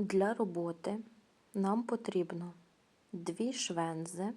Для роботи нам потрібно дві швензи,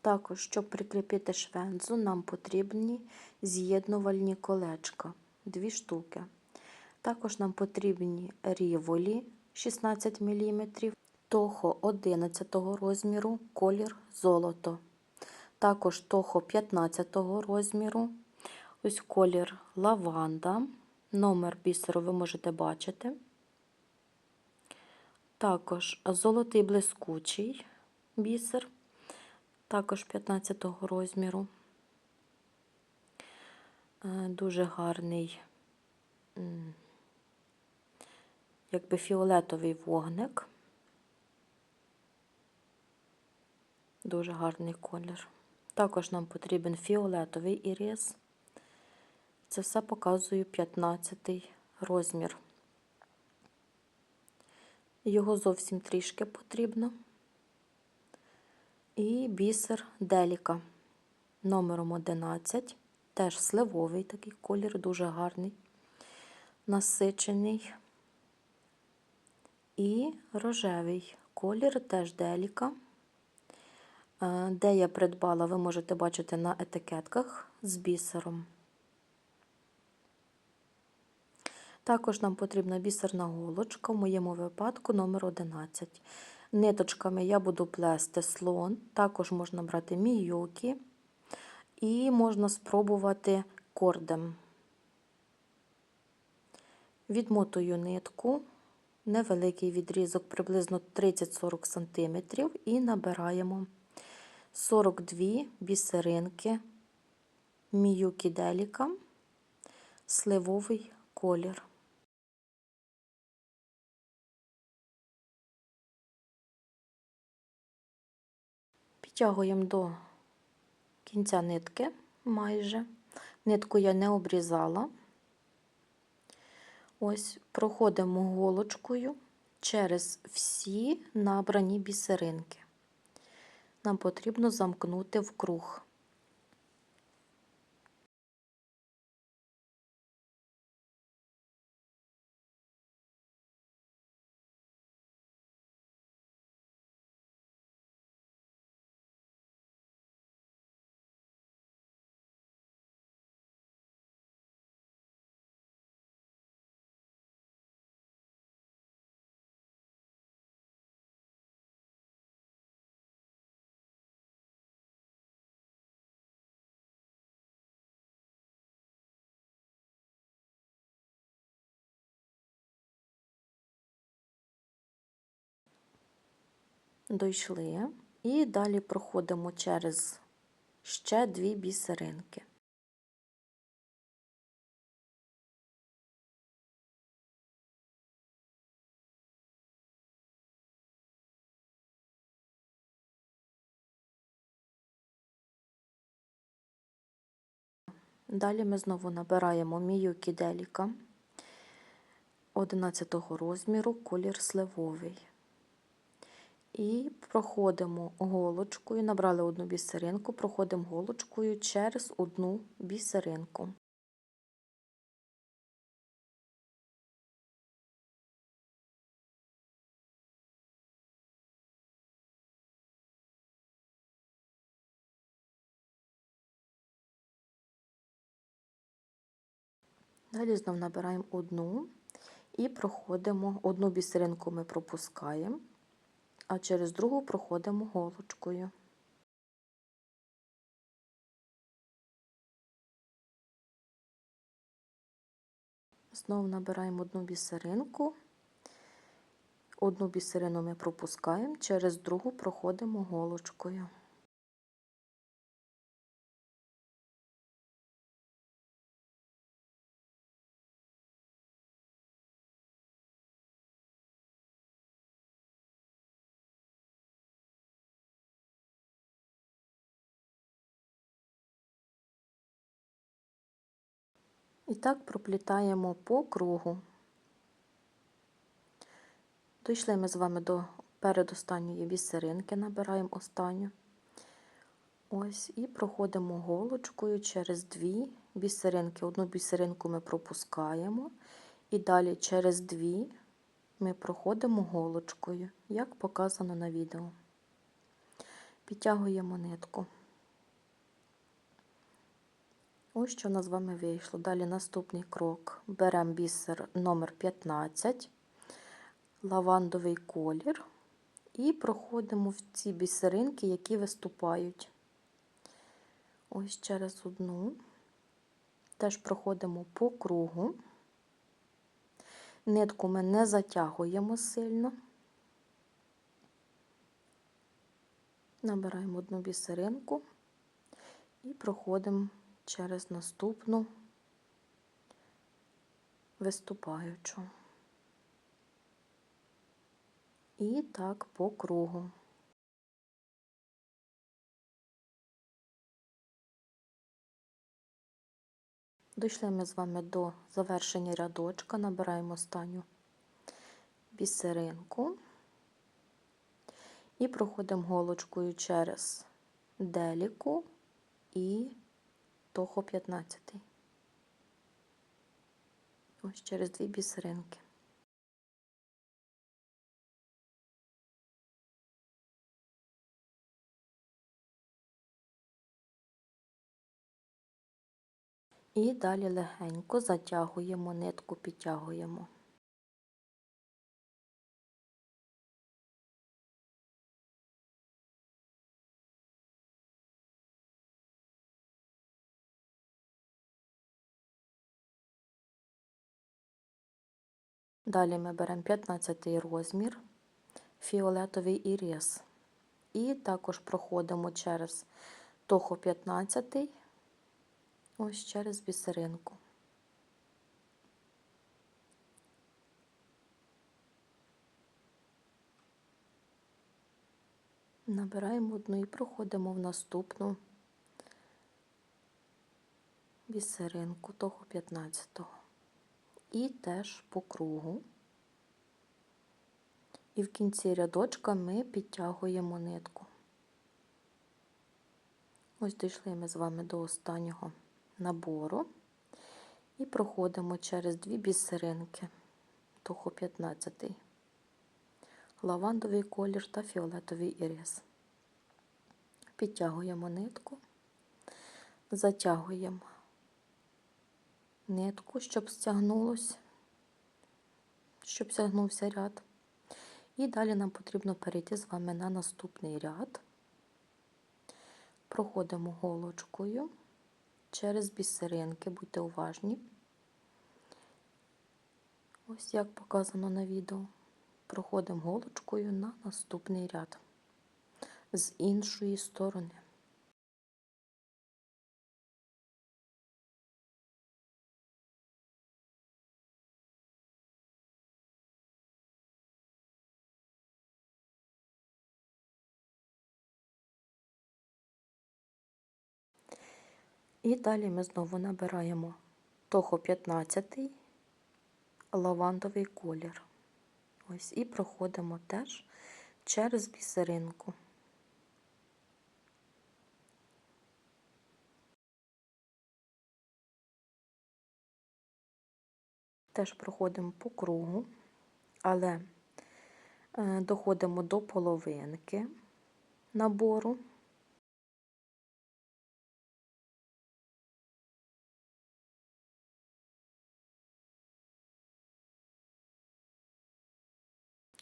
Також, щоб прикріпити швензу, нам потрібні з'єднувальні колечка, дві штуки. Також нам потрібні ріволі 16 мм, тохо 11 розміру, колір золото. Також тохо 15 розміру, ось колір лаванда. Номер бісеру ви можете бачити. Також золотий блискучий бісер також 15 розміру. Е, дуже гарний, якби фіолетовий вогник. Дуже гарний колір. Також нам потрібен фіолетовий ірис. Це все показую 15 розмір. Його зовсім трішки потрібно і бісер Деліка номером 11. Теж сливовий такий колір, дуже гарний, насичений. І рожевий колір теж Деліка. Е, де я придбала, ви можете бачити на етикетках з бісером. Також нам потрібна бісерна голочка, в моєму випадку номер 11. Ниточками я буду плести слон, також можна брати мійокі і можна спробувати кордем. Відмотую нитку, невеликий відрізок, приблизно 30-40 см, і набираємо 42 бісеринки міюкі деліка, сливовий колір. Підтягуємо до кінця нитки майже. Нитку я не обрізала. Ось проходимо голочкою через всі набрані бісеринки. Нам потрібно замкнути в круг. Дійшли, і далі проходимо через ще дві бісеринки. Далі ми знову набираємо міюкі деліка 11 розміру, колір сливовий. І проходимо голочкою, набрали одну бісеринку, проходимо голочкою через одну бісеринку. Далі знову набираємо одну і проходимо. Одну бісеринку ми пропускаємо а через другу проходимо голочкою. Знову набираємо одну бісеринку, одну бісерину ми пропускаємо, через другу проходимо голочкою. І так проплітаємо по кругу. Дійшли ми з вами до передостанньої бісеринки, набираємо останню. Ось, і проходимо голочкою через дві бісеринки. Одну бісеринку ми пропускаємо, і далі через дві ми проходимо голочкою, як показано на відео. Підтягуємо нитку. Ось що у нас з вами вийшло. Далі наступний крок. Беремо бісер номер 15, лавандовий колір, і проходимо в ці бісеринки, які виступають. Ось через одну. Теж проходимо по кругу. Нитку ми не затягуємо сильно. Набираємо одну бісеринку і проходимо через наступну виступаючу. І так по кругу. Дійшли ми з вами до завершення рядочка, набираємо останню бісеринку і проходимо голочкою через деліку і того 15. Ось через дві бісеринки. І далі легенько затягуємо нитку, підтягуємо. Далі ми беремо 15 розмір, фіолетовий ірис. І також проходимо через того 15 ось через бісеринку. Набираємо одну і проходимо в наступну бісеринку того 15-го. І теж по кругу. І в кінці рядочка ми підтягуємо нитку. Ось дійшли ми з вами до останнього набору і проходимо через дві бісеринки, того 15 лавандовий колір та фіолетовий ірис. Підтягуємо нитку, затягуємо нитку, щоб стягнулось, щоб стягнувся ряд. І далі нам потрібно перейти з вами на наступний ряд. Проходимо голочкою через бісеринки, будьте уважні. Ось як показано на відео. Проходимо голочкою на наступний ряд з іншої сторони. І далі ми знову набираємо того 15 лавандовий колір. Ось і проходимо теж через бісеринку. Теж проходимо по кругу, але е, доходимо до половинки набору.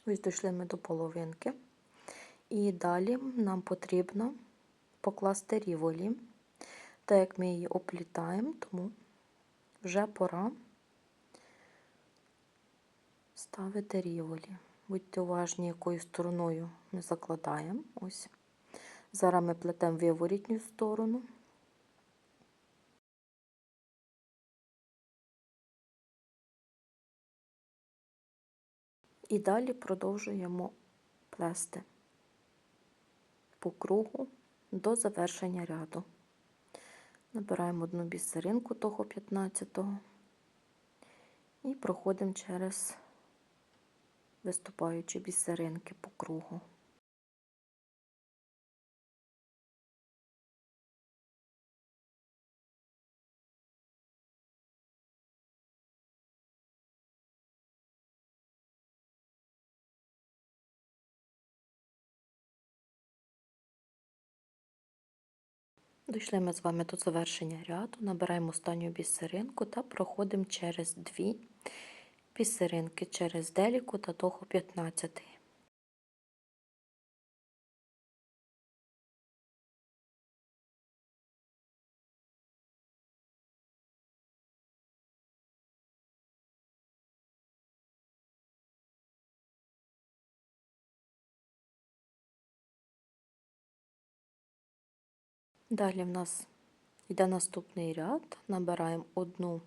Ось дійшли ми до половинки. І далі нам потрібно покласти ріволі. Так як ми її оплітаємо, тому вже пора ставити ріволі. Будьте уважні, якою стороною ми закладаємо. Ось. Зараз ми плетемо виворітню сторону. І далі продовжуємо плести по кругу до завершення ряду. Набираємо одну бісеринку того 15-го і проходимо через виступаючі бісеринки по кругу. Дійшли ми з вами до завершення ряду, набираємо останню бісеринку та проходимо через дві бісеринки через деліку та доху 15. Далі в нас йде наступний ряд, набираємо одну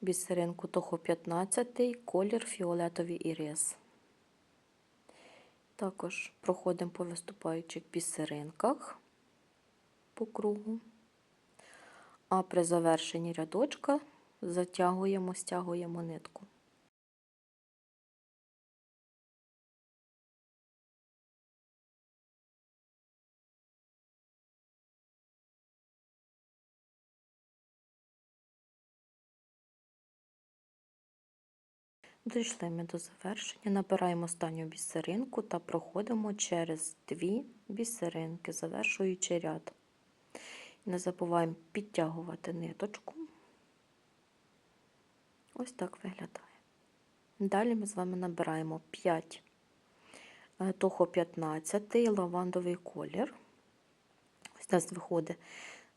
бісеринку того 15, колір фіолетовий ірис. Також проходимо по виступаючих бісеринках по кругу, а при завершенні рядочка затягуємо, стягуємо нитку. Дійшли ми до завершення, набираємо останню бісеринку та проходимо через дві бісеринки, завершуючи ряд. Не забуваємо підтягувати ниточку. Ось так виглядає. Далі ми з вами набираємо 5 е, того 15 лавандовий колір. Ось у нас виходить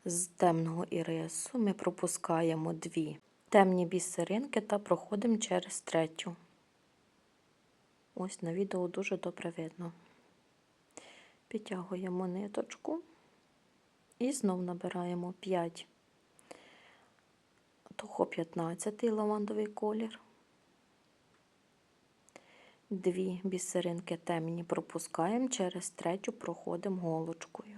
з темного ірису. Ми пропускаємо дві темні бісеринки та проходимо через третю. Ось на відео дуже добре видно. Підтягуємо ниточку і знов набираємо 5 того 15 лавандовий колір. Дві бісеринки темні пропускаємо, через третю проходимо голочкою.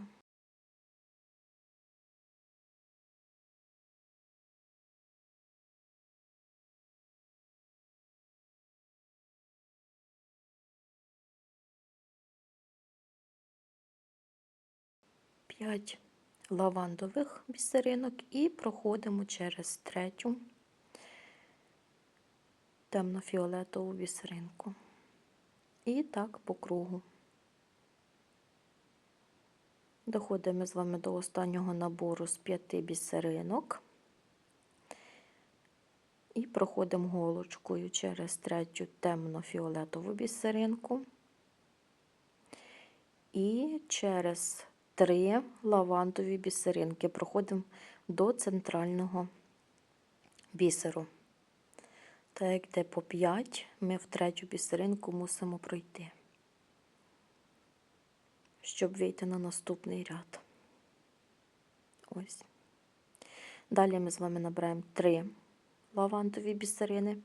5 лавандових бісеринок і проходимо через третю темно-фіолетову бісеринку. І так по кругу. Доходимо з вами до останнього набору з п'яти бісеринок. І проходимо голочкою через третю темно-фіолетову бісеринку. І через три лавандові бісеринки. Проходимо до центрального бісеру. Так як йде по 5, ми в третю бісеринку мусимо пройти, щоб вийти на наступний ряд. Ось. Далі ми з вами набираємо 3 лавандові бісерини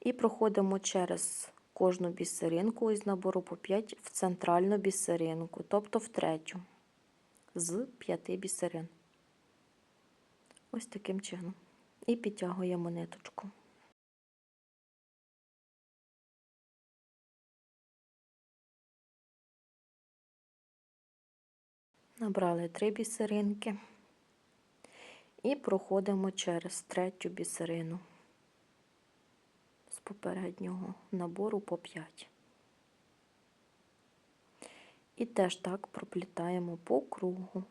і проходимо через кожну бісеринку із набору по 5 в центральну бісеринку, тобто в третю з п'яти бісерин. Ось таким чином. І підтягуємо ниточку. Набрали три бісеринки і проходимо через третю бісерину з попереднього набору по 5. І теж так проплітаємо по кругу.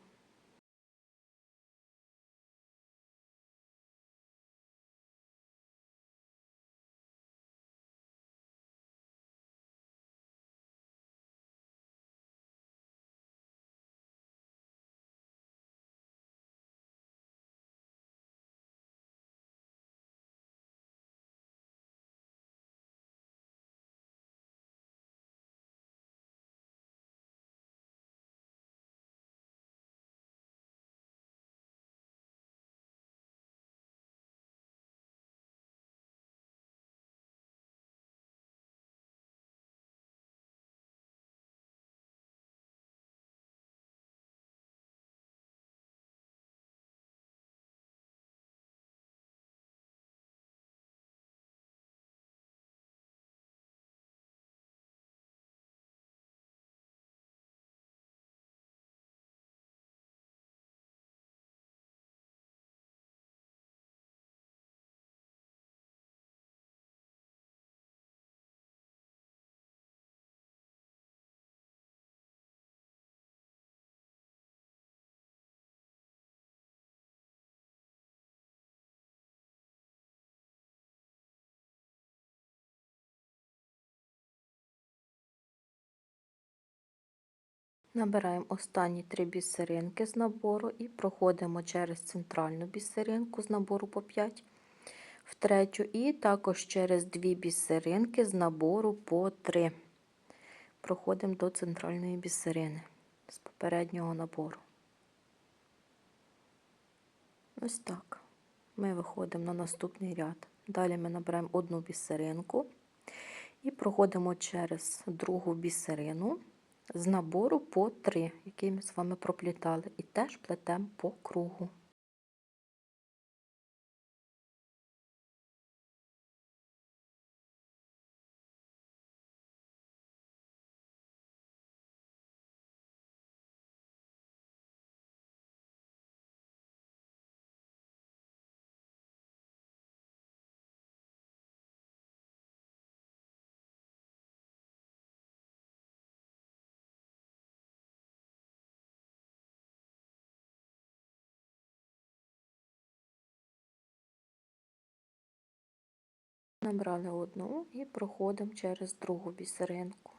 Набираємо останні три бісеринки з набору і проходимо через центральну бісеринку з набору по 5 в третю, і також через дві бісеринки з набору по 3. Проходимо до центральної бісерини з попереднього набору. Ось так. Ми виходимо на наступний ряд. Далі ми набираємо одну бісеринку і проходимо через другу бісерину з набору по 3, який ми з вами проплітали, і теж плетемо по кругу. Набрали одну і проходимо через другу бісеринку.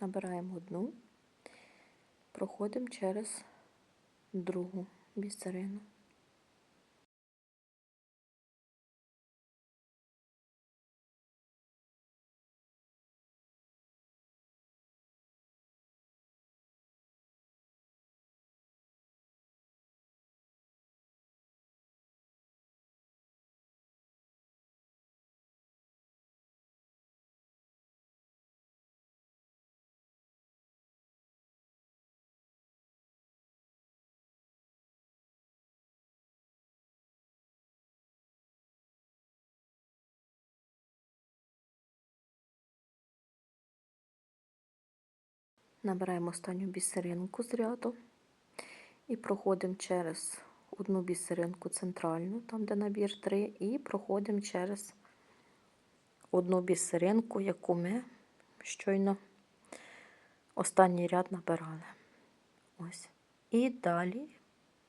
Набираємо одну, проходимо через другу бісерину. Набираємо останню бісеринку з ряду і проходимо через одну бісеринку центральну, там де набір 3, і проходимо через одну бісеринку, яку ми щойно останній ряд набирали. Ось. І далі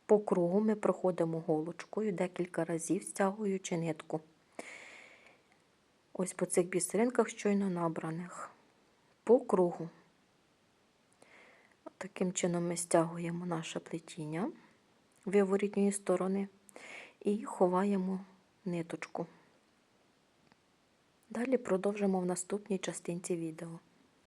по кругу ми проходимо голочкою декілька разів, стягуючи нитку. Ось по цих бісеринках щойно набраних. По кругу. Таким чином ми стягуємо наше плетіння виворітньої сторони і ховаємо ниточку. Далі продовжимо в наступній частинці відео.